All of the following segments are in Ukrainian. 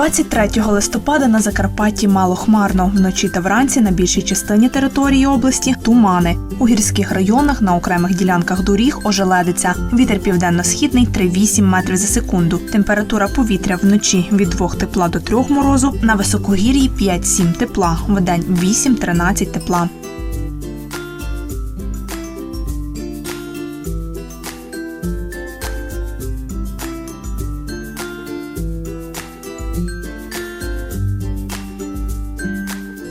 23 листопада на Закарпатті малохмарно. Вночі та вранці на більшій частині території області тумани. У гірських районах на окремих ділянках доріг ожеледиться. Вітер південно-східний 3,8 метрів за секунду. Температура повітря вночі від 2 тепла до 3 морозу, на високогір'ї 5-7 тепла, вдень 8-13 тепла.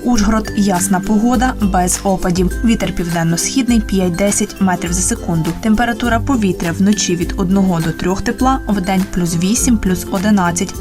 Ужгород ясна погода без опадів. Вітер південно-східний 5-10 метрів за секунду. Температура повітря вночі від 1 до 3 тепла, вдень плюс 8, плюс 11.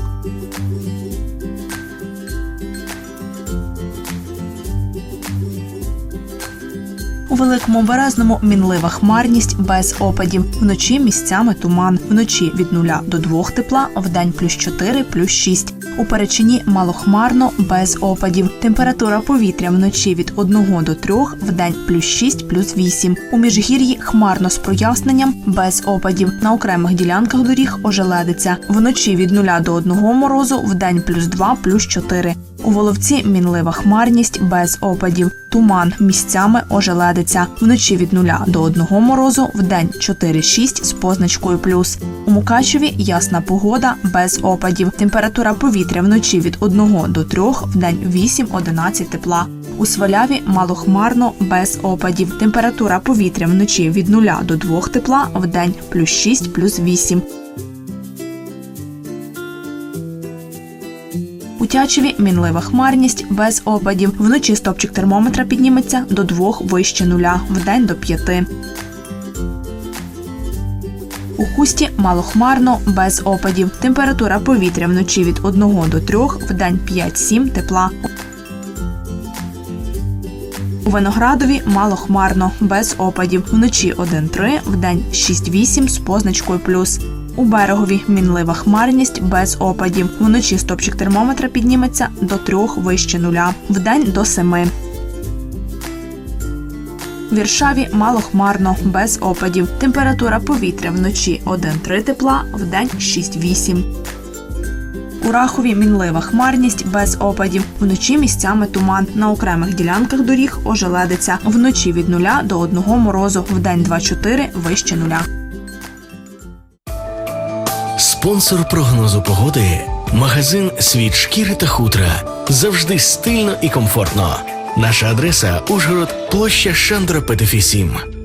Великому березному мінлива хмарність без опадів. Вночі місцями туман. Вночі від 0 до 2 тепла, вдень плюс 4, плюс 6. У перечині малохмарно без опадів. Температура повітря вночі від 1 до 3, вдень плюс 6, плюс 8. У міжгір'ї хмарно з проясненням без опадів. На окремих ділянках доріг ожеледиться. Вночі від 0 до 1 морозу, вдень плюс 2, плюс 4. У Воловці мінлива хмарність без опадів. Туман місцями ожеледиться. Вночі від 0 до 1 морозу, вдень 4-6 з позначкою плюс. У Мукачеві ясна погода без опадів. Температура повітря вночі від 1 до 3, вдень 8-11 тепла. У Сваляві малохмарно без опадів. Температура повітря вночі від 0 до 2 тепла, вдень плюс 6, плюс 8. У мінлива хмарність без опадів. Вночі стопчик термометра підніметься до 2 вище нуля, вдень до 5. У Хусті малохмарно без опадів. Температура повітря вночі від 1 до 3, вдень 5-7 тепла. У Виноградові малохмарно, без опадів. Вночі 1-3, вдень 6-8 з позначкою плюс. У берегові мінлива хмарність без опадів. Вночі стопчик термометра підніметься до 3 вище нуля, вдень до 7. В Віршаві малохмарно, без опадів. Температура повітря вночі 1-3 тепла, вдень 6-8. У Рахові мінлива хмарність без опадів. Вночі місцями туман. На окремих ділянках доріг ожеледиться. Вночі від 0 до 1 морозу, вдень 2-4 вище нуля. Спонсор прогнозу погоди магазин Світ шкіри та хутра. Завжди стильно і комфортно. Наша адреса Ужгород, площа Шандра Петефі 7.